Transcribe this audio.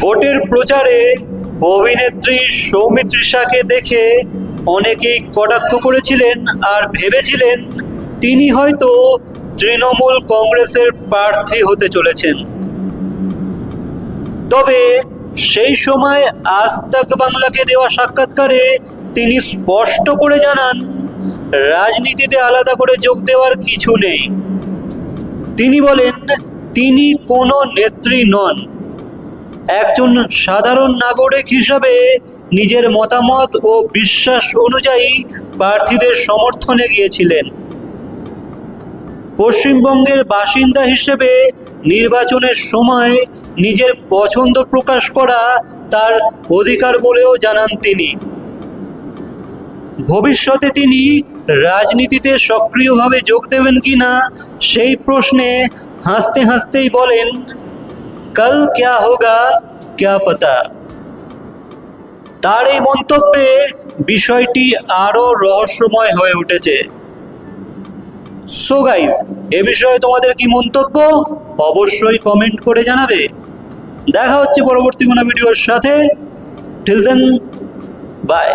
ভোটের প্রচারে অভিনেত্রী সৌমিত্রিষাকে দেখে অনেকেই কটাক্ষ করেছিলেন আর ভেবেছিলেন তিনি হয়তো তৃণমূল কংগ্রেসের প্রার্থী হতে চলেছেন। তবে সেই সময় আজ তাক বাংলাকে দেওয়া সাক্ষাৎকারে তিনি স্পষ্ট করে জানান, রাজনীতিতে আলাদা করে যোগ দেওয়ার কিছু নেই। তিনি বলেন, তিনি কোনো নেত্রী নন। একজন সাধারণ নাগরিক হিসাবে নিজের মতামত ও বিশ্বাস অনুযায়ী প্রার্থীদের সমর্থনে গিয়েছিলেন পশ্চিমবঙ্গের বাসিন্দা হিসেবে নির্বাচনের সময় নিজের পছন্দ প্রকাশ করা তার অধিকার বলেও জানান তিনি। ভবিষ্যতে তিনি রাজনীতিতে সক্রিয়ভাবে যোগ দেবেন কিনা সেই প্রশ্নে হাসতে হাসতেই বলেন কাল ক্যা হোগা ক্যা পাতা তার এই মন্তব্যে বিষয়টি আরও রহস্যময় হয়ে উঠেছে সো গাইজ এ বিষয়ে তোমাদের কি মন্তব্য? অবশ্যই কমেন্ট করে জানাবে। দেখা হচ্ছে পরবর্তী কোনো ভিডিওর সাথে। Till then by